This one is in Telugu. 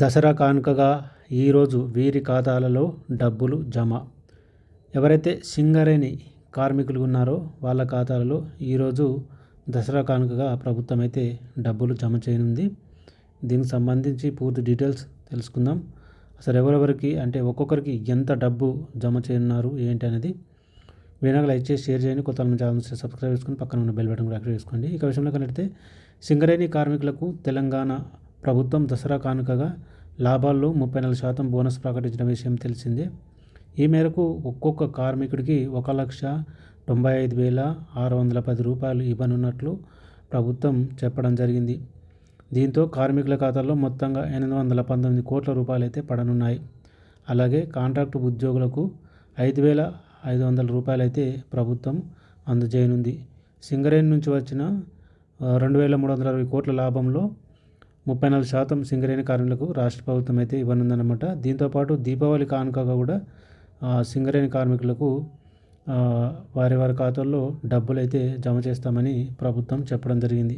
దసరా కానుకగా ఈరోజు వీరి ఖాతాలలో డబ్బులు జమ. ఎవరైతే సింగరేణి కార్మికులు ఉన్నారో వాళ్ళ ఖాతాలలో ఈరోజు దసరా కానుకగా ప్రభుత్వం అయితే డబ్బులు జమ చేయనుంది. దీనికి సంబంధించి పూర్తి డీటెయిల్స్ తెలుసుకుందాం. అసలు ఎవరెవరికి అంటే ఒక్కొక్కరికి ఎంత డబ్బు జమ చేయనున్నారు ఏంటి అనేది వీడియోకి లైక్ చేసి షేర్ చేయండి. కొత్త మంది ఛానల్ సబ్స్క్రైబ్ చేసుకొని పక్కన ఉన్న బెల్ బటన్ కూడా యాక్టివ్ చేసుకోండి. ఇక విషయంలో కనెడితే సింగరేణి కార్మికులకు తెలంగాణ ప్రభుత్వం దసరా కానుకగా లాభాల్లో ముప్పై నాలుగు శాతం బోనస్ ప్రకటించిన విషయం తెలిసిందే. ఈ మేరకు ఒక్కొక్క కార్మికుడికి ఒక లక్ష తొంభై ఐదు వేల ఆరు వందల పది రూపాయలు ఇవ్వనున్నట్లు ప్రభుత్వం చెప్పడం జరిగింది. దీంతో కార్మికుల ఖాతాల్లో మొత్తంగా ఎనిమిది వందల పంతొమ్మిది కోట్ల రూపాయలు అయితే పడనున్నాయి. అలాగే కాంట్రాక్టు ఉద్యోగులకు ఐదు వేల ఐదు వందల రూపాయలు అయితే ప్రభుత్వం అందజేయనుంది. సింగరేణి నుంచి వచ్చిన రెండు వేల మూడు వందల అరవై కోట్ల లాభంలో ముప్పై నాలుగు శాతం సింగరేణి కార్మికులకు రాష్ట్ర ప్రభుత్వం అయితే ఇవ్వనుందన్నమాట. దీంతోపాటు దీపావళి కానుకగా కూడా సింగరేణి కార్మికులకు వారి వారి ఖాతాల్లో డబ్బులు అయితే జమ చేస్తామని ప్రభుత్వం చెప్పడం జరిగింది.